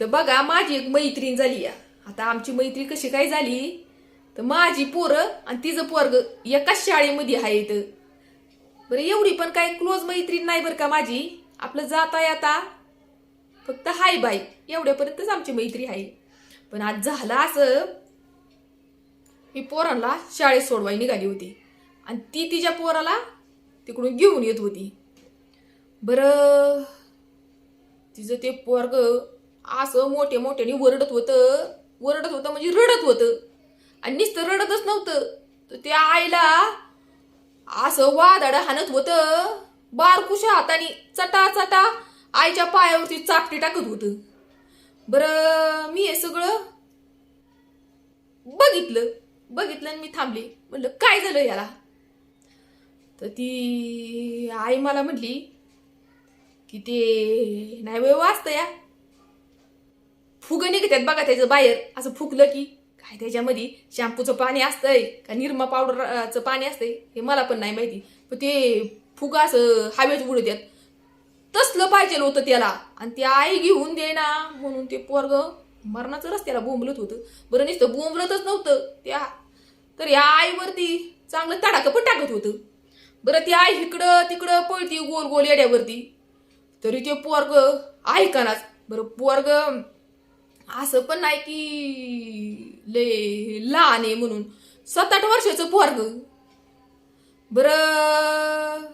तर बघा माझी एक मैत्रीण झाली. या आता आमची मैत्री कशी काय झाली? तर माझी पोरं आणि तिचं पोरग एकाच शाळेमध्ये आहेत बरं एवढी पण काय क्लोज मैत्रीण नाही बरं का माझी? आपलं जाता येता फक्त हाय बाय. एवढ्यापर्यंतच आमची मैत्री आहे. पण आज झालं असं. मी पोरांना शाळेत सोडवाय निघाली होती. आणि ती तिच्या पोराला तिकडून घेऊन येत होती. बरं तिचं ते पोरग असं मोठे मोठ्याने वरडत होतं. वरडत होतं म्हणजे रडत होतं. आणि नुसतं रडतच नव्हतं. तर त्या आईला असं वादाड हाणत होतं. बारकुशा हाताने चटा चटा आईच्या पायावरती चापटी टाकत होतं. बरं मी हे सगळं बघितलं. बघितलं आणि मी थांबले. म्हणलं काय झालं याला? तर ती आई मला म्हटली की ते नाही वय वाचतं या. फुगं निघतात बघा त्याचं बाहेर. असं फुगलं की काय त्याच्यामध्ये? शॅम्पूचं पाणी असतंय का निरमा पावडरचं पाणी असतंय? हे मला पण नाही माहिती. पण ते फुग असं हवेत उडत्यात. तसलं पाहिजे होतं त्याला. आणि ती आई घेऊन दे ना म्हणून ते पोरग मरणाचं रस्त्याला बोंबलत होतं. बरं नुसतं बोंबलतच नव्हतं. त्या तर या आईवरती चांगलं तडाखं पण टाकत होतं. बरं ती आई इकडं तिकडं पळती गोल गोल येड्यावरती. तरी ते पोरग ऐकानाच. बरं पोरग असं पण नाही की ले लहान आहे म्हणून. सात आठ वर्षाचं पोरग. बरं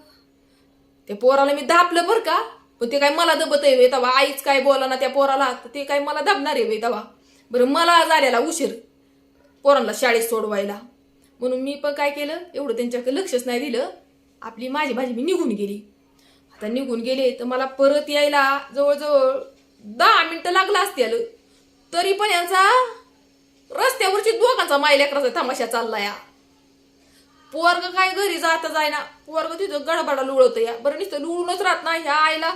त्या पोराला मी दाबलं बरं का? पण ते काय मला दबत आहे तेव्हा. आईच काय बोला ना त्या पोराला तर ते काय मला दाबणार आहे तेव्हा. बरं मला झालेला उशीर पोरांना शाळेत सोडवायला. म्हणून मी पण काय केलं? एवढं त्यांच्याकडे लक्षच नाही दिलं. आपली माझी भाजी मी निघून गेली. आता निघून गेले तर मला परत यायला जवळजवळ दहा मिनटं लागला आलं तरी पण यांचा रस्त्यावरची दोघांचा मायलेकराचा तमाशा चालला या पोरग काय घरी जाता जायना पोरग तिथं गडबडा लुळत या बरं नुसतं लुळूनच राहत ना ह्या आईला.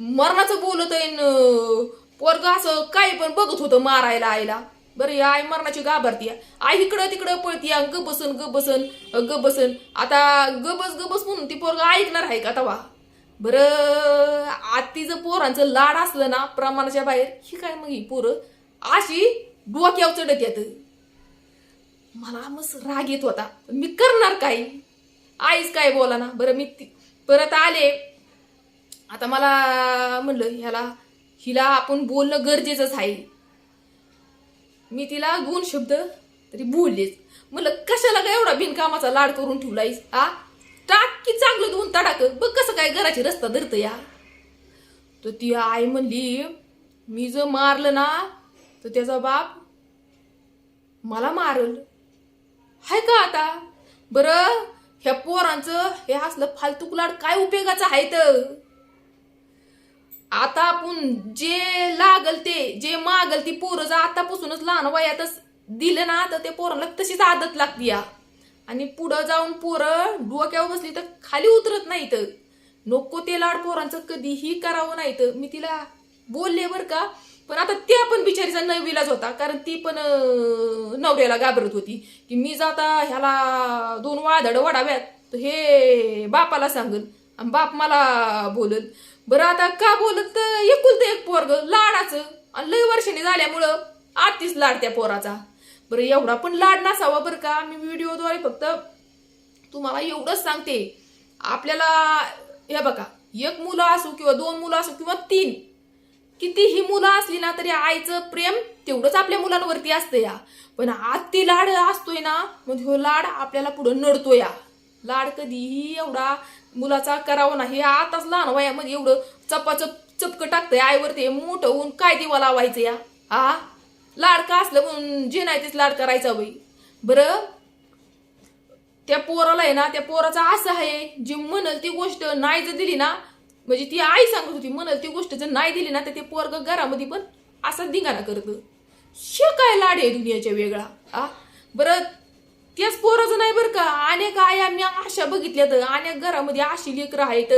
मरणाचं बोलत आहे पोरग असं काही पण बघत होतं मारायला आईला. बरं या आई मरणाची घाबरती आई इकडं तिकडं पळती ग बसन ग बसन ग बसन आता गबस गबस म्हणून ती पोरग ऐकणार आहे का तवा? बरं आतीचं पोरांचं लाड असलं ना प्रमाणाच्या बाहेर ही काय मग ही पोरं? अशी डोक्यावर चढत येत. मला मस्त राग येत होता. मी करणार काय? आईच काय बोला ना? बरं मी परत आले. आता मला म्हणलं ह्याला हिला आपण बोलणं गरजेचंच आहे. मी तिला दोन शब्द तरी बोललेच. म्हणलं कशाला काय एवढा बिनकामाचा लाड करून ठेवलायस? आ? टाक की चांगलं दोन तडाक. बघ कसं काय घराची रस्ता धरत या. तर ती आई म्हणली मी जर मारलं ना तर त्याचा बाप मला मारल. हाय का आता? बरं ह्या पोरांचं हे असलं फालतू कुलाड काय उपयोगाचं आहे तर? आता आपण जे लागल ते जे मागल ती पोरं जर आतापासूनच लहान वयातच दिलं ना तर ते पोरांना तशीच आदत लागती या. आणि पुढं जाऊन पोरं डोक्यावर बसली तर खाली उतरत नाहीत. नको ते लाड पोरांचं कधीही करावं नाही तर मी तिला बोलले बरं का पण आता त्या पण बिचारीचा नविलाच होता कारण ती पण नवऱ्याला घाबरत होती. की मी जाता ह्याला दोन वादड वडाव्यात तर हे बापाला सांगल आणि बाप मला बोलल. बरं आता का बोलत? तर एकुलतं एक पोरग लाडाचं. आणि लय वर्षाने झाल्यामुळं आतीच लाड त्या पोराचा. बरं एवढा पण लाड नसावा बरं का? मी व्हिडिओद्वारे फक्त तुम्हाला एवढंच सांगते. आपल्याला हे बघा एक मुलं असो किंवा दोन मुलं असो किंवा तीन कितीही मुलं असली ना तरी आईचं प्रेम तेवढंच आपल्या मुलांवरती असतं या. पण आत्ती लाड असतोय ना मग ह्यो लाड आपल्याला पुढं नडतो या. लाड कधीही एवढा मुलाचा करावा नाही. आताच लहान वयामध्ये एवढं चपाचप चपकं टाकतंय आईवरती. मोठं होऊन काय दिवा लावायचं या? हा लाडका असलं म्हणून जे नाही तेच लाड करायचा बाई. बरं? त्या पोराला आहे ना त्या पोराचा असं आहे जी म्हणल ती गोष्ट नाही जर दिली ना म्हणजे ती आई सांगत होती म्हणल ती गोष्ट जर नाही दिली ना तर ते पोरग घरामध्ये पण असा धिंगाणा करत. शे काय लाड आहे दुनियाच्या वेगळा आ? बरं त्याच पोराचं नाही बरं का? अनेक आया मी आशा बघितल्या तर अनेक घरामध्ये अशी लेकरं आहेत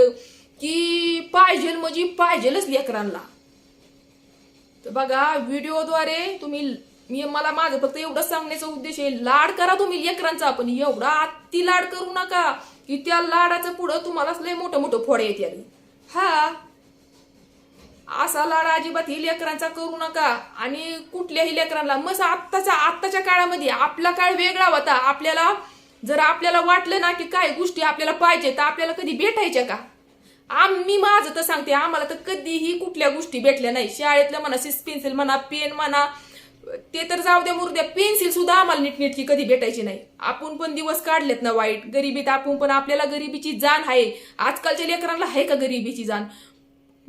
की पाहिजेल म्हणजे पाहिजेलच लेकरांना. तर बघा व्हिडिओद्वारे तुम्ही मी मला माझं फक्त एवढं सांगण्याचा उद्देश आहे लाड करा तुम्ही लेकरांचा पण एवढा अति लाड करू नका की त्या लाडाचं पुढं तुम्हालाच लय मोठं मोठं फोड येते हा. असा लाड अजिबात ही लेकरांचा करू नका आणि कुठल्याही लेकरांना मग आत्ताच्या आत्ताच्या काळामध्ये आपला काळ वेगळा होता आपल्याला जर आपल्याला वाटलं ना की काय गोष्टी आपल्याला पाहिजे तर आपल्याला कधी भेटायच्या का? आम्ही माझं तर सांगते आम्हाला तर कधीही कुठल्या गोष्टी भेटल्या नाही. शाळेतल्या म्हणा सिस पेन्सिल म्हणा पेन म्हणा ते तर जाऊ द्या मुर्द्या पेन्सिल सुद्धा आम्हाला नीटनेटकी कधी भेटायची नाही. आपण पण दिवस काढलेत ना वाईट गरिबीत आपण पण आपल्याला गरिबीची जाण आहे. आजकालच्या लेकरांना आहे का गरिबीची जाण?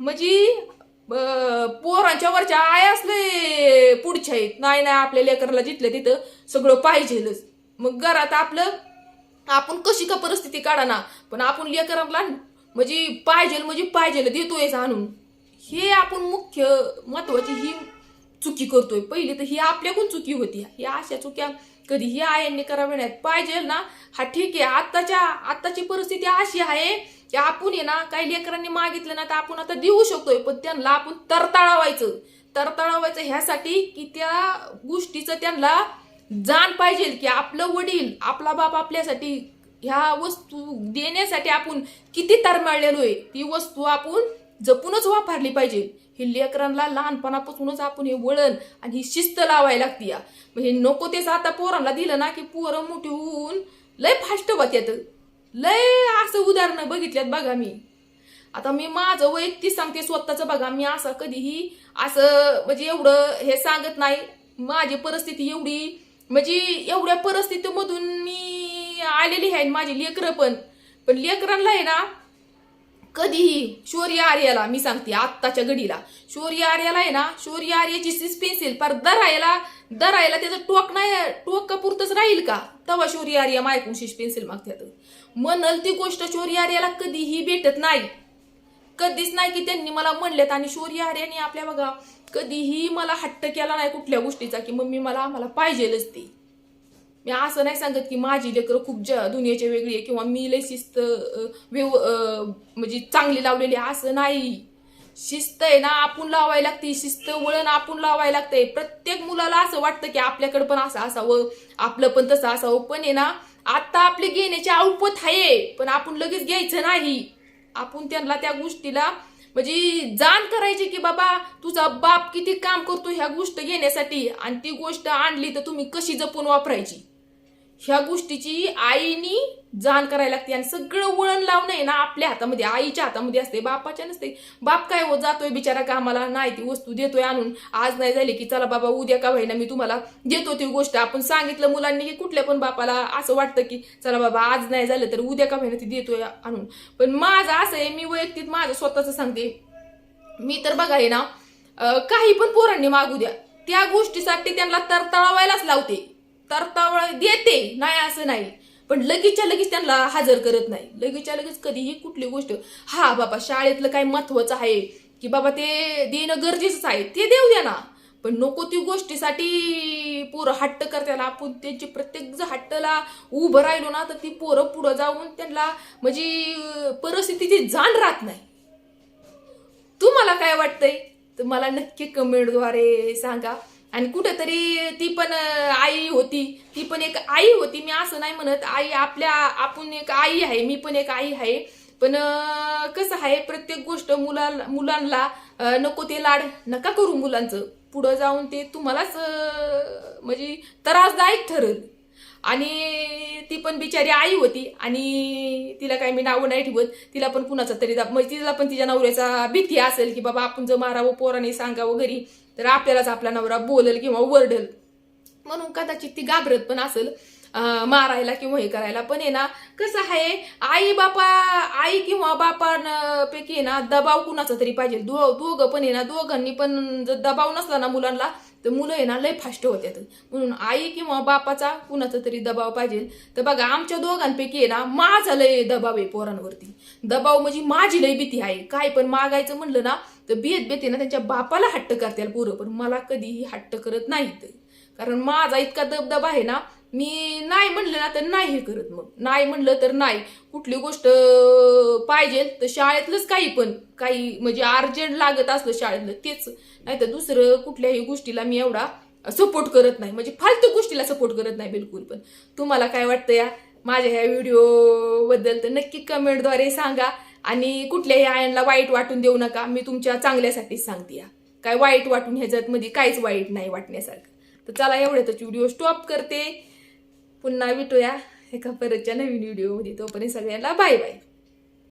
म्हणजे पोरांच्या वरच्या आय असले पुढच्या आहेत. नाही नाही आपल्या लेकराला जिथलं तिथं सगळं पाहिजेलच. मग घरात आपलं आपण कशी का परिस्थिती काढा ना पण आपण लेकरांना म्हणजे पाहिजे म्हणजे पाहिजे देतोय आणून. हे आपण मुख्य महत्वाची ही चुकी करतोय. पहिली तर ही आपल्याकडून चुकी होती. ही अशा चुक्या कधी ही आयांनी कराव्या नाहीत. पाहिजे ना. हा ठीक आहे. आत्ताच्या आत्ताची परिस्थिती अशी आहे की आपण आहे ना काही लेकरांनी मागितलं ना तर आपण आता देऊ शकतोय. पण त्यांना आपण तरताळावायचं. तरताळावायचं ह्यासाठी की त्या गोष्टीचं त्यांना जाण पाहिजे की आपलं वडील आपला बाप आपल्यासाठी ह्या वस्तू देण्यासाठी आपण किती तरमाळलेलो आहे ती वस्तू आपण जपूनच वापरली पाहिजे. हे लेकरांना लहानपणापासूनच आपण हे वळण आणि ही शिस्त लावायला लागती या. म्हणजे नको तेच आता पोरांना दिलं ना की पोरं मोठी होऊन लय फास्ट होत्यात. लय असं उदाहरणं बघितल्यात बघा मी. आता मी माझं वैयक्तिक सांगते स्वतःचं बघा. मी असं कधीही असं म्हणजे एवढं हे सांगत नाही. माझी परिस्थिती एवढी म्हणजे एवढ्या परिस्थितीमधून मी आलेली आहे माझी लेकरं पण. पण लेकरांना आहे ना कधीही शौर्य आर्याला मी सांगते आत्ताच्या घडीला शौर्य आर्याला आहे ना शौर्य आर्याची सिस पेन्सिल पर दरायला दरायला त्याचं टोक नाही टोक पुरतच राहील का? तवा शौर्य आर्या मायकून शिस पेन्सिल मागत्यात. म्हणल ती गोष्ट शौर्य आर्याला कधीही भेटत नाही. कधीच नाही की त्यांनी मला म्हणलेत आणि शौर्य आर्याने आपल्या बघा कधीही मला हट्ट केला नाही कुठल्या गोष्टीचा की मम्मी मला आम्हाला पाहिजेलच ती. मी असं नाही सांगत की माझी लेकरं खूप ज दुनियाची वेगळी आहे किंवा मी लय शिस्त व्यव म्हणजे चांगली लावलेली असं नाही. शिस्त आहे ना आपण लावायला लागते शिस्त वळण आपण लावायला लागते. प्रत्येक मुलाला असं वाटतं की आपल्याकडे पण असं असावं आपलं पण तसं असावं. पण आहे ना आता आपली घेण्याची अवपत आहे पण आपण लगेच घ्यायचं नाही. आपण त्यांना त्या गोष्टीला म्हणजे जाण करायची की बाबा तुझा बाप किती काम करतो ह्या गोष्ट घेण्यासाठी. आणि ती गोष्ट आणली तर तुम्ही कशी जपून वापरायची? ह्या गोष्टीची आईनी जाण करायला लागते आणि सगळं वळण लावणं आहे ना आपल्या हातामध्ये आईच्या हातामध्ये असते बापाच्या नसते. बाप काय हो जातोय बिचारा कामाला नाही ती वस्तू देतोय आणून. आज नाही झाली की चला बाबा उद्या का होईना मी तुम्हाला देतो ती गोष्ट. आपण सांगितलं मुलांनी की कुठल्या पण बापाला असं वाटतं की चला बाबा आज नाही झालं तर उद्या का होईना ती देतोय आणून. पण माझं असं आहे मी वैयक्तिक माझं स्वतःच सांगते. मी तर बघा हे ना काही पण पोरांनी मागू द्या. त्या गोष्टीसाठी त्यांना तरतळावायलाच लावते. तरतावळ देते. नाही असं नाही. पण लगेचच्या लगेच त्यांना हजर करत नाही. लगेचच्या लगेच कधीही कुठली गोष्ट. हा बाबा शाळेतलं काय महत्वाचं आहे की बाबा ते देणं गरजेचंच आहे. ते देऊ द्या ना. पण नको ती गोष्टीसाठी पोरं हट्ट करताना आपण त्यांची प्रत्येक जर हट्टला उभं राहिलो ना तर ती पोरं पुढं जाऊन त्यांना म्हणजे परिस्थितीची जाण राहत नाही. तुम्हाला काय वाटतंय? तर मला नक्की कमेंटद्वारे सांगा. आणि कुठेतरी ती पण आई होती. ती पण एक आई होती. मी असं नाही म्हणत. आई आपल्या आपण एक आई आहे. मी पण एक आई आहे. पण कसं आहे प्रत्येक गोष्ट मुला मुलांना नको ते लाड नका करू मुलांचं. पुढं जाऊन ते तुम्हालाच म्हणजे त्रासदायक ठरल. आणि ती पण बिचारी आई होती. आणि तिला काय मी नावं नाही ठेवत. तिला पण कुणाचा तरी दा- म्हणजे तिला पण तिच्या नवऱ्याचा भीती असेल की बाबा आपण जर मारावं पोराने सांगावं घरी तर आपल्यालाच आपला नवरा बोलेल किंवा वरडेल म्हणून कदाचित ती घाबरत पण असेल मारायला किंवा हे करायला. पण आहे ना कसं आहे आई बापा आई किंवा बापांपैकी आहे ना दबाव कुणाचा तरी पाहिजे. दो दोघं पण आहे ना दोघांनी पण जर दबाव नसला ना मुलांना तर मुलं आहे ना लय फास्ट होत्यात. म्हणून आई किंवा बापाचा कुणाचा तरी दबाव पाहिजे. तर बघा आमच्या दोघांपैकी आहे ना माझा लय दबाव आहे पोरांवरती. दबाव म्हणजे माझी लय भीती आहे. काय पण मागायचं म्हणलं ना तर बेत बेते ना त्यांच्या बापाला हट्ट करतील पोरं. पण मला कधीही हट्ट करत नाहीत. कारण माझा इतका दबदबा आहे ना मी नाही म्हणलं ना तर नाही हे करत मग. नाही म्हणलं तर नाही. कुठली गोष्ट पाहिजे तर शाळेतलंच काही पण. काही म्हणजे अर्जंट लागत असलं शाळेतलं तेच. नाही तर दुसरं कुठल्याही गोष्टीला मी एवढा सपोर्ट करत नाही. म्हणजे फालतू गोष्टीला सपोर्ट करत नाही बिलकुल पण. तुम्हाला काय वाटतं या? माझ्या ह्या व्हिडिओबद्दल तर नक्की कमेंटद्वारे सांगा. आणि कुठल्याही आयनला वाईट वाटून देऊ नका. मी तुमच्या चांगल्यासाठीच सांगते या. काय वाईट वाटून ह्याच्यात मध्ये काहीच वाईट नाही वाटण्यासारखं. तर चला एवढ्यातच व्हिडिओ स्टॉप करते. पुन्हा भेटूया एका परतच्या नवीन व्हिडिओमध्ये. तोपर्यंत सगळ्यांना बाय बाय.